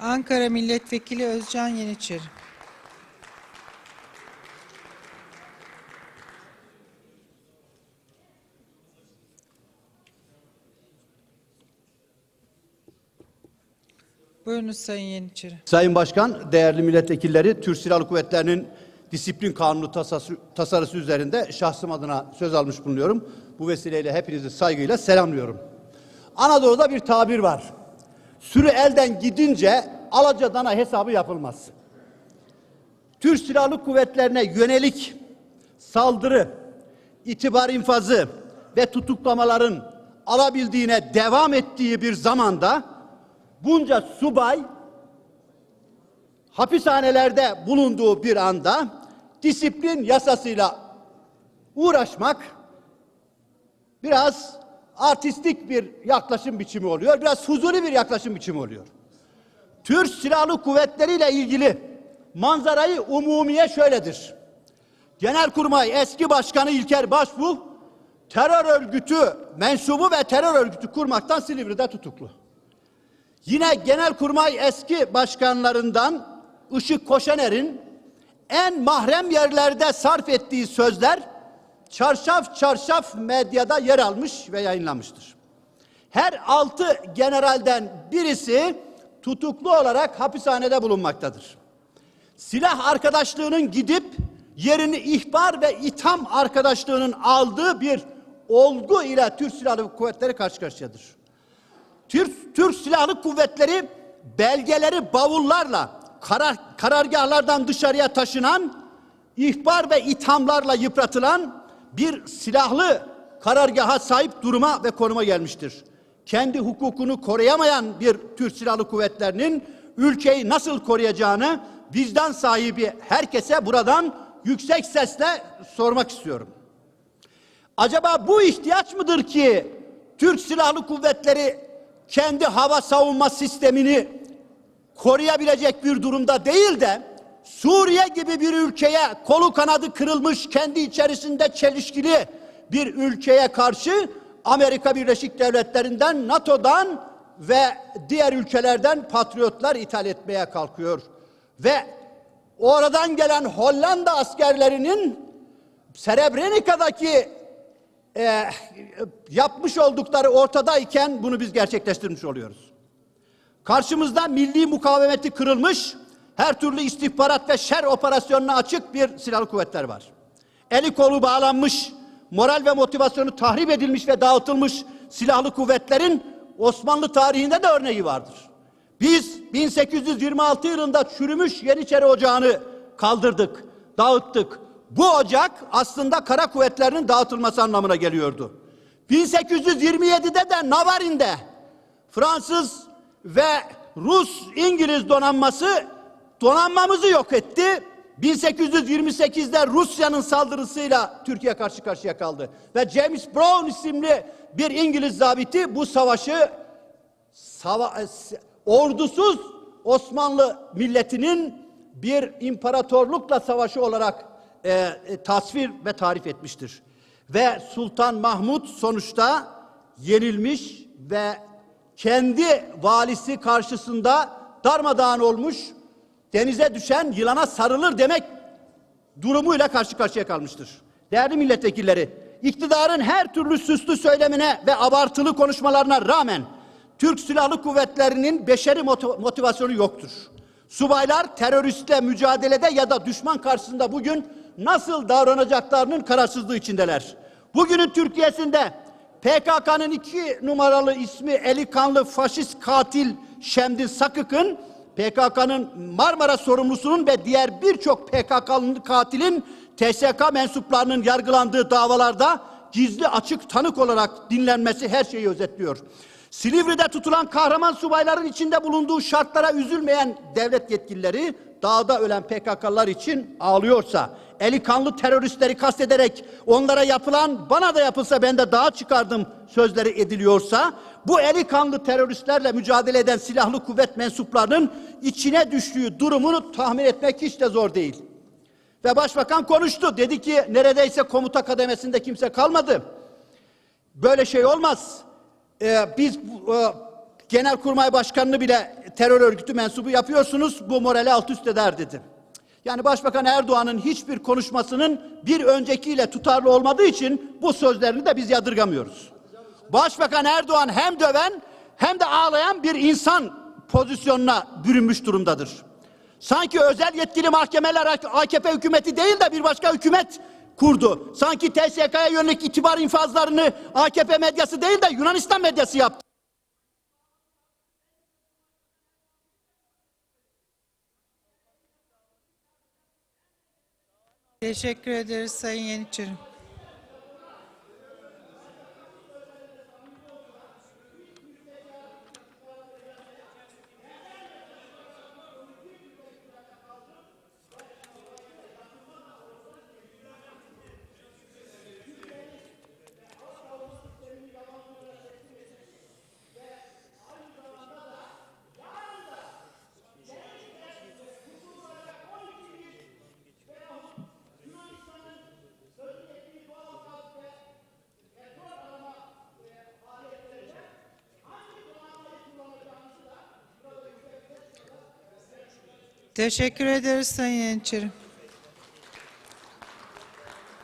Ankara Milletvekili Özcan Yeniçeri. Buyurunuz Sayın Yeniçeri. Sayın Başkan, değerli milletvekilleri, Türk Silahlı Kuvvetleri'nin disiplin kanunu tasası, tasarısı üzerinde şahsım adına söz almış bulunuyorum. Bu vesileyle hepinizi saygıyla selamlıyorum. Anadolu'da bir tabir var. Sürü elden gidince alaca dana hesabı yapılmaz. Türk Silahlı Kuvvetlerine yönelik saldırı, itibar infazı ve tutuklamaların alabildiğine devam ettiği bir zamanda bunca subay hapishanelerde bulunduğu bir anda disiplin yasasıyla uğraşmak biraz artistik bir yaklaşım biçimi oluyor. Biraz fuzuli bir yaklaşım biçimi oluyor. Türk Silahlı Kuvvetleri ile ilgili manzarayı umumiye şöyledir. Genelkurmay eski başkanı İlker Başbuğ terör örgütü mensubu ve terör örgütü kurmaktan Silivri'de tutuklu. Yine Genelkurmay eski başkanlarından Işık Koşener'in en mahrem yerlerde sarf ettiği sözler çarşaf çarşaf medyada yer almış ve yayınlanmıştır. Her altı generalden birisi tutuklu olarak hapishanede bulunmaktadır. Silah arkadaşlığının gidip yerini ihbar ve itham arkadaşlığının aldığı bir olgu ile Türk Silahlı Kuvvetleri karşı karşıyadır. Türk, Türk Silahlı Kuvvetleri belgeleri bavullarla karar, karargahlardan dışarıya taşınan ihbar ve ithamlarla yıpratılan bir silahlı karargaha sahip duruma ve konuma gelmiştir. Kendi hukukunu koruyamayan bir Türk Silahlı Kuvvetleri'nin ülkeyi nasıl koruyacağını vicdan sahibi herkese buradan yüksek sesle sormak istiyorum. Acaba bu ihtiyaç mıdır ki Türk Silahlı Kuvvetleri kendi hava savunma sistemini koruyabilecek bir durumda değil de Suriye gibi bir ülkeye kolu kanadı kırılmış kendi içerisinde çelişkili bir ülkeye karşı Amerika Birleşik Devletleri'nden, NATO'dan ve diğer ülkelerden patriotlar ithal etmeye kalkıyor. Ve oradan gelen Hollanda askerlerinin Srebrenica'daki e, yapmış oldukları ortadayken bunu biz gerçekleştirmiş oluyoruz. Karşımızda milli mukavemeti kırılmış, her türlü istihbarat ve şer operasyonuna açık bir silahlı kuvvetler var. Eli kolu bağlanmış, moral ve motivasyonu tahrip edilmiş ve dağıtılmış silahlı kuvvetlerin Osmanlı tarihinde de örneği vardır. Biz 1826 yılında çürümüş Yeniçeri Ocağı'nı kaldırdık, dağıttık. Bu ocak aslında kara kuvvetlerinin dağıtılması anlamına geliyordu. 1827'de de Navarin'de Fransız ve Rus İngiliz donanması donanmamızı yok etti. 1828'de Rusya'nın saldırısıyla Türkiye karşı karşıya kaldı. Ve James Brown isimli bir İngiliz zabiti bu savaşı sava ordusuz Osmanlı milletinin bir imparatorlukla savaşı olarak e, e, tasvir ve tarif etmiştir. Ve Sultan Mahmut sonuçta yenilmiş ve kendi valisi karşısında darmadağın olmuş, denize düşen yılana sarılır demek durumuyla karşı karşıya kalmıştır. Değerli milletvekilleri, iktidarın her türlü süslü söylemine ve abartılı konuşmalarına rağmen Türk Silahlı Kuvvetleri'nin beşeri motivasyonu yoktur. Subaylar teröristle mücadelede ya da düşman karşısında bugün nasıl davranacaklarının kararsızlığı içindeler. Bugünün Türkiye'sinde PKK'nın iki numaralı ismi eli kanlı faşist katil Şemdi Sakık'ın PKK'nın Marmara sorumlusunun ve diğer birçok PKK'lı katilin TSK mensuplarının yargılandığı davalarda gizli açık tanık olarak dinlenmesi her şeyi özetliyor. Silivri'de tutulan kahraman subayların içinde bulunduğu şartlara üzülmeyen devlet yetkilileri dağda ölen PKK'lar için ağlıyorsa, eli kanlı teröristleri kastederek onlara yapılan bana da yapılsa ben de dağa çıkardım sözleri ediliyorsa, bu eli kanlı teröristlerle mücadele eden silahlı kuvvet mensuplarının içine düştüğü durumunu tahmin etmek hiç de zor değil. Ve başbakan konuştu. Dedi ki neredeyse komuta kademesinde kimse kalmadı. Böyle şey olmaz. Ee, biz e, Genelkurmay Başkanı'nı bile terör örgütü mensubu yapıyorsunuz. Bu morali alt üst eder dedi. Yani Başbakan Erdoğan'ın hiçbir konuşmasının bir öncekiyle tutarlı olmadığı için bu sözlerini de biz yadırgamıyoruz. Başbakan Erdoğan hem döven hem de ağlayan bir insan pozisyonuna bürünmüş durumdadır. Sanki özel yetkili mahkemeler AKP hükümeti değil de bir başka hükümet kurdu. Sanki TSK'ya yönelik itibar infazlarını AKP medyası değil de Yunanistan medyası yaptı. Teşekkür ederiz Sayın Yeniçeri. Teşekkür ederiz Sayın Yeniçeri.